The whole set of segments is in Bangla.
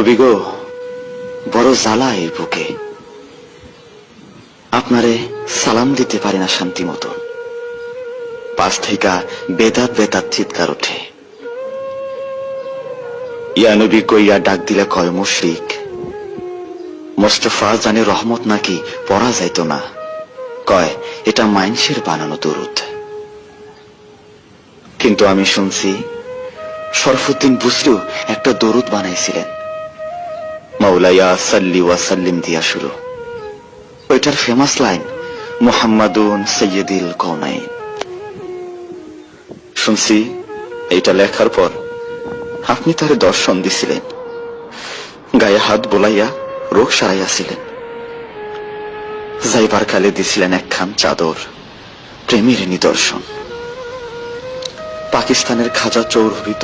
নবী গো বড় জ্বালা এই বুকে। আপনারে সালাম দিতে পারি না শান্তি মতো। পাশ থেকে বেদাত বেদাত চিৎকার ওঠে। ইয়া নবী কইয়া ডাক দিলে কয় মুশরিক, মোস্তফা জানে রহমত নাকি পড়া যাইতো না। কয়, এটা মাইনসের বানানো দরুদ। কিন্তু আমি শুনছি, শরফুদ্দিন বুসরু একটা দরুদ বানাইছিলেন। মাওলাইয়া সাল্লি ওয়াসাল্লিম দিয়া শুরু। ওইটার ফেমাস লাইন মুহাম্মাদুন সৈয়দিল কৌনাইন শুনছি, এইটা লেখার পর আপনি তারে দর্শন দিছিলেন। গায়ে হাত বোলাইয়া রোগ সারাইয়াছিলেন যাইবার কালে দিছিলেন একখান চাদর, প্রেমের নিদর্শন। পাকিস্তানের খাজা চৌরভিত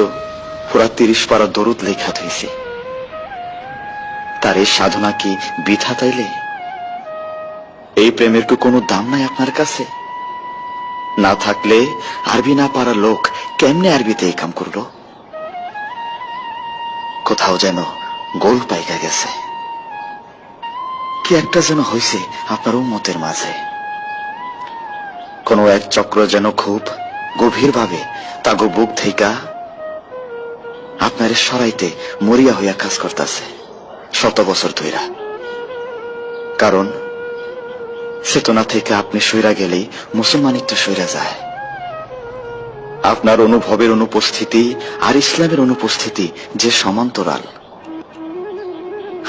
পুরা তিরিশ পারা দরুদ লেখা হয়েছে তার এই সাধনা কি বৃথা তাইলে? এই প্রেমের কি কোনো দাম নাই আপনার কাছে। না থাকলে আরবি না পারা লোক কেমনে আরবিতে এই কাম করল? কোথাও যেন গোল পাইকা গেছে। কি একটা যেন হয়েছে আপনার উম্মতের মাঝে। কোনো এক চক্র যেন খুব গভীর ভাবে তাগো বুক থেকা আপনার সরাইতে মরিয়া হইয়া কাজ করতেছে। শত বছর ধইরা। কারণ, চেতনা থেকে আপনি সইরা গেলেই মুসলমানিকটা সইরা যায়। আপনার অনুভবের অনুপস্থিতি আর ইসলামের অনুপস্থিতি যে সমান্তরাল।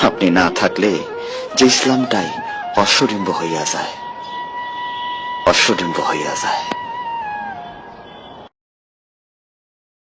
আপনি না থাকলে যে ইসলামটাই অশ্বডিম্ব হইয়া যায়। অশ্বডিম্ব হইয়া যায়।